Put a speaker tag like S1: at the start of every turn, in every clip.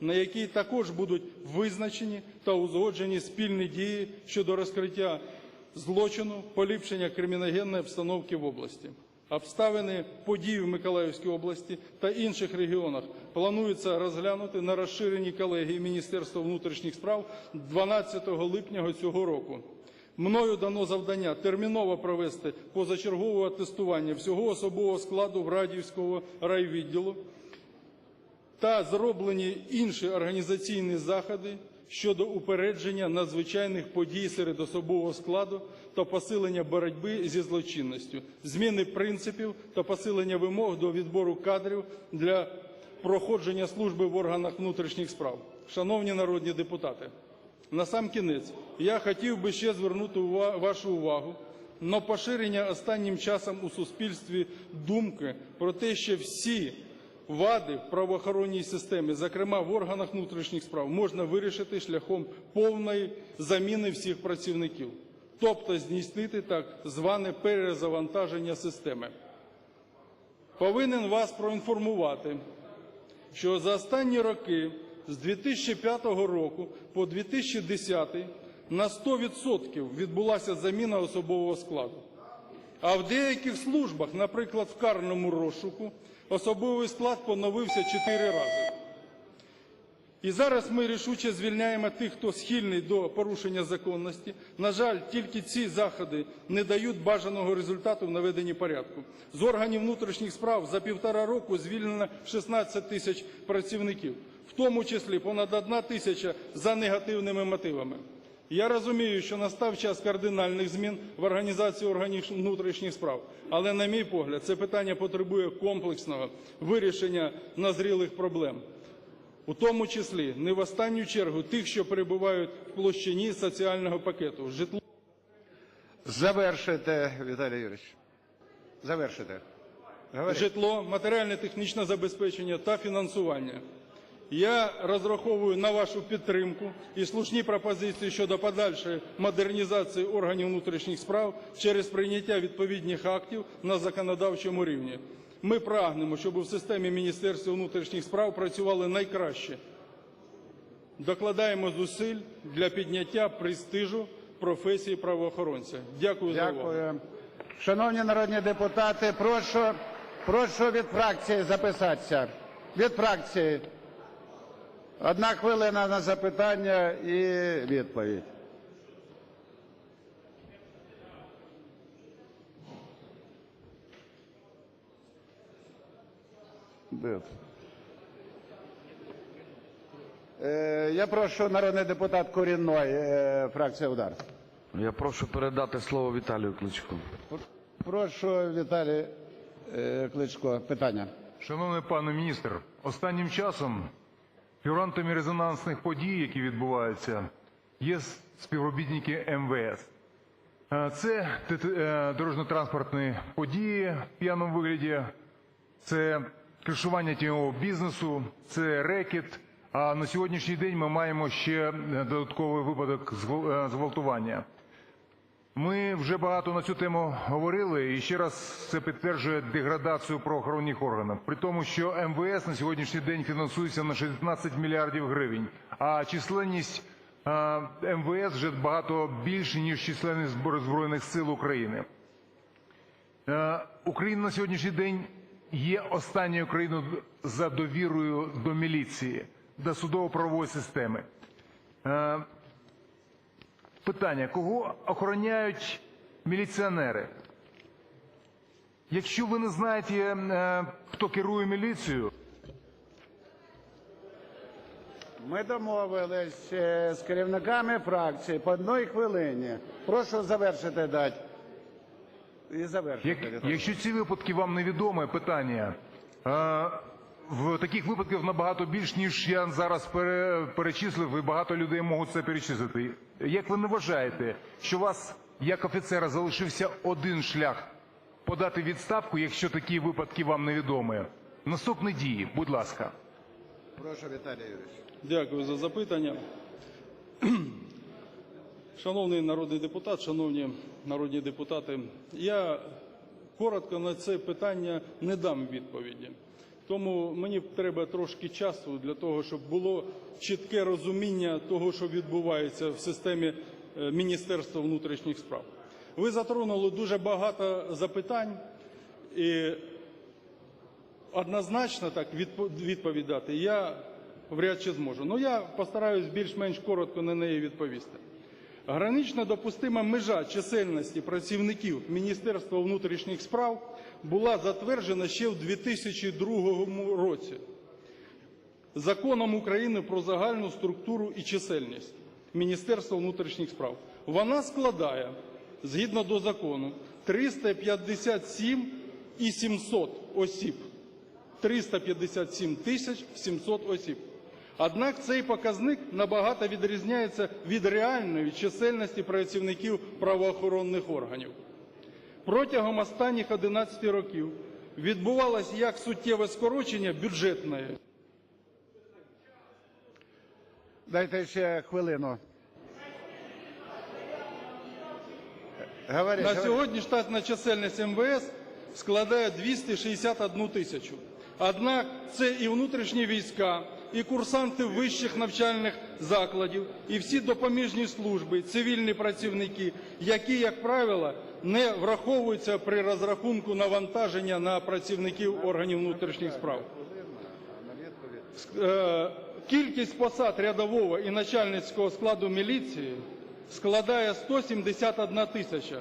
S1: на якій також будуть визначені та узгоджені спільні дії щодо розкриття злочину, поліпшення криміногенної обстановки в області. Обставини подій в Миколаївській області та інших регіонах планується розглянути на розширеній колегії Міністерства внутрішніх справ 12 липня цього року. Мною дано завдання терміново провести позачергове тестування всього особового складу в Радівського райвідділу та зроблені інші організаційні заходи щодо упередження надзвичайних подій серед особового складу та посилення боротьби зі злочинністю, зміни принципів та посилення вимог до відбору кадрів для проходження служби в органах внутрішніх справ. Шановні народні депутати, насамкінець я хотів би ще звернути вашу увагу на поширення останнім часом у суспільстві думки про те, що всі вади в правоохоронній системі, зокрема в органах внутрішніх справ, можна вирішити шляхом повної заміни всіх працівників, тобто здійснити так зване перезавантаження системи. Повинен вас проінформувати, що за останні роки з 2005 року по 2010 на 100% відбулася заміна особового складу. А в деяких службах, наприклад, в карному розшуку, особовий склад поновився чотири рази. І зараз ми рішуче звільняємо тих, хто схильний до порушення законності. На жаль, тільки ці заходи не дають бажаного результату в наведенні порядку. З органів внутрішніх справ за півтора року звільнено 16 тисяч працівників, в тому числі понад одна тисяча за негативними мотивами. Я розумію, що настав час кардинальних змін в організації органів внутрішніх справ, але, на мій погляд, це питання потребує комплексного вирішення назрілих проблем у тому числі не в останню чергу тих, що перебувають в площині соціального пакету. Житло
S2: Завершите, Віталій Юрійович. Завершите. Говоріть.
S1: житло, матеріально-технічне забезпечення та фінансування. Я розраховую на вашу підтримку і слушні пропозиції щодо подальшої модернізації органів внутрішніх справ через прийняття відповідних актів на законодавчому рівні. Ми прагнемо, щоб у системі Міністерства внутрішніх справ працювали найкраще. Докладаємо зусиль для підняття престижу професії правоохоронця. Дякую, за увагу.
S2: Шановні народні депутати, прошу, прошу від фракції записатися. Від фракції. Одна хвилина на запитання і відповідь. Е, Я прошу народний депутат Корінной, е, фракція «Удар».
S3: Я прошу передати слово Віталію Кличку.
S2: Прошу, Віталій е, Кличко, питання.
S4: Шановний пане міністр, останнім часом фігурантами резонансних подій, які відбуваються, є співробітники МВС. Е, Це е, дорожньо-транспортні події в п'яному вигляді, це кришування тіньового бізнесу, це рекет. А на сьогоднішній день ми маємо ще е, додатковий випадок зґвалтування. Ми вже багато на цю тему говорили, і ще раз це підтверджує деградацію правоохоронних органів. При тому, що МВС на сьогоднішній день фінансується на 16 мільярдів гривень, а численність е, МВС вже багато більше, ніж численність Зброй- Збройних сил України. Е, Україна на сьогоднішній день є останньою країною за довірою до міліції, до судово-правової системи. Питання: кого охороняють міліціонери? Якщо ви не знаєте, е, хто керує міліцією,
S2: Ми домовились е, з керівниками фракції по одній хвилині. Прошу завершити дати. І завершити.
S4: як, якщо ці випадки вам невідоме, питання е, таких випадків набагато більш ніж я зараз пере, перечислив, і багато людей можуть це перечислити. Як ви не вважаєте, що у вас як офіцера залишився один шлях подати відставку, якщо такі випадки вам невідомі? Наступні дії, будь ласка.
S2: Прошу, Віталій Юрійович.
S1: Дякую за запитання. Шановний народний депутат, шановні народні депутати, я коротко на це питання не дам відповіді, Тому мені треба трошки часу для того, щоб було чітке розуміння того, що відбувається в системі е, Міністерства внутрішніх справ. Ви затронули дуже багато запитань, і однозначно так відпо- відповідати я вряд чи зможу. Ну я постараюсь більш-менш коротко на неї відповісти. Гранично допустима межа чисельності працівників Міністерства внутрішніх справ була затверджена ще в 2002 році Законом України про загальну структуру і чисельність Міністерства внутрішніх справ. Вона складає, згідно до закону, 357 і 700 осіб. 357 тисяч 700 осіб. Однак цей показник набагато відрізняється від реальної чисельності працівників правоохоронних органів. Протягом останніх 11 років відбувалося як суттєве скорочення бюджетної,
S2: Дайте ще хвилину. Говоріть,
S1: На
S2: говоріть.
S1: сьогодні штатна чисельність МВС складає 261 тисячу. Однак це і внутрішні війська, і курсанти вищих навчальних закладів, і всі допоміжні служби, цивільні працівники, які, як правило, не враховуються при розрахунку навантаження на працівників органів внутрішніх справ. Е, Кількість посад рядового і начальницького складу міліції складає 171 тисяча.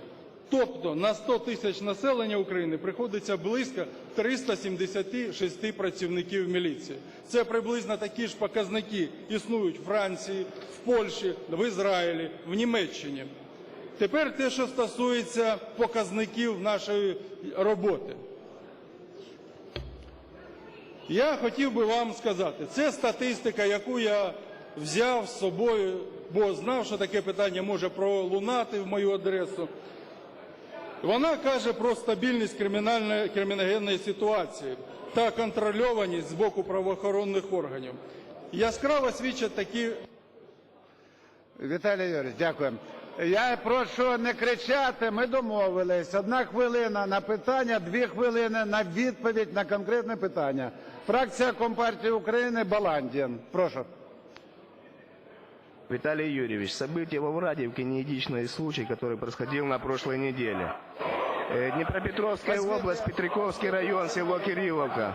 S1: Тобто на 100 тисяч населення України приходиться близько 376 працівників міліції. Це приблизно такі ж показники існують в Франції, в Польщі, в Ізраїлі, в Німеччині. Тепер те, що стосується показників нашої роботи. Я хотів би вам сказати, це статистика, яку я взяв з собою, бо знав, що таке питання може пролунати в мою адресу. Вона каже про стабільність кримінальної криміногенної ситуації та контрольованість з боку правоохоронних органів. Яскраво свідчать такі
S2: Віталій Юрійович, дякую. Я прошу не кричати, ми домовились. Одна хвилина на питання, дві хвилини на відповідь на конкретне питання. Фракція Компартії України Баландін. Прошу.
S5: Виталий Юрьевич, события во Врадевке не единичный случай, который происходил на прошлой неделе. Э, Днепропетровская область, Петриковский район, село Кирилловка.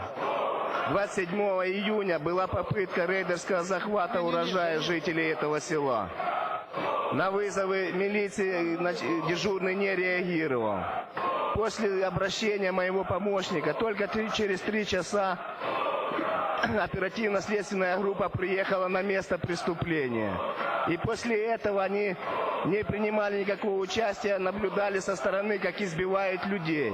S5: 27 июня была попытка рейдерского захвата урожая жителей этого села. На вызовы милиции дежурный не реагировал. После обращения моего помощника только через три часа оперативно-следственная группа приехала на место преступления. И после этого они не принимали никакого участия, наблюдали со стороны, как избивают людей.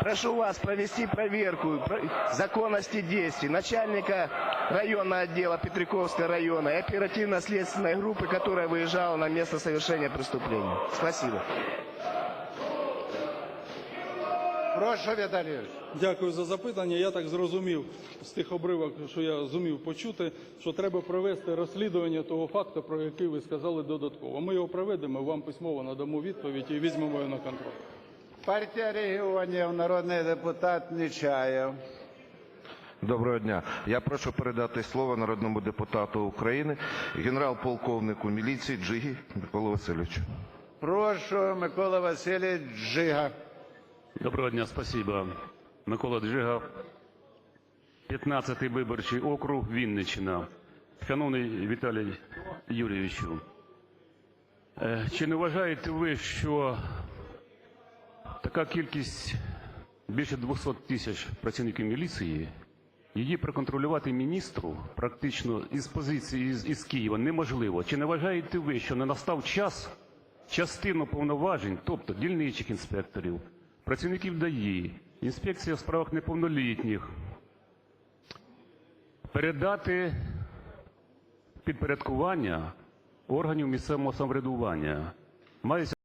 S5: Прошу вас провести проверку про- законности действий начальника районного отдела Петриковского района и оперативно-следственной группы, которая выезжала на место совершения преступления. Спасибо.
S2: Прошу, Віталій
S1: Дякую за запитання. Я так зрозумів з тих обривок, що я зумів почути, що треба провести розслідування того факту, про який ви сказали додатково. Ми його проведемо, вам письмово надамо відповідь і візьмемо його на контроль.
S2: Партія регіонів, народний депутат Нечаєв.
S6: Доброго дня. Я прошу передати слово народному депутату України, генерал-полковнику міліції Джигі Миколу Васильовичу.
S2: Прошу, Микола Васильович Джига.
S7: Доброго дня, спасибо. Микола Джига, 15-й виборчий округ, Вінниччина. Шановний Віталій Юрійовичу, е, чи не вважаєте ви, що така кількість більше 200 тисяч працівників міліції, її проконтролювати міністру практично із позиції із, із Києва неможливо? Чи не вважаєте ви, що не настав час частину повноважень, тобто дільничих інспекторів, працівників ДАІ, інспекція в справах неповнолітніх, передати підпорядкування органів місцевого самоврядування.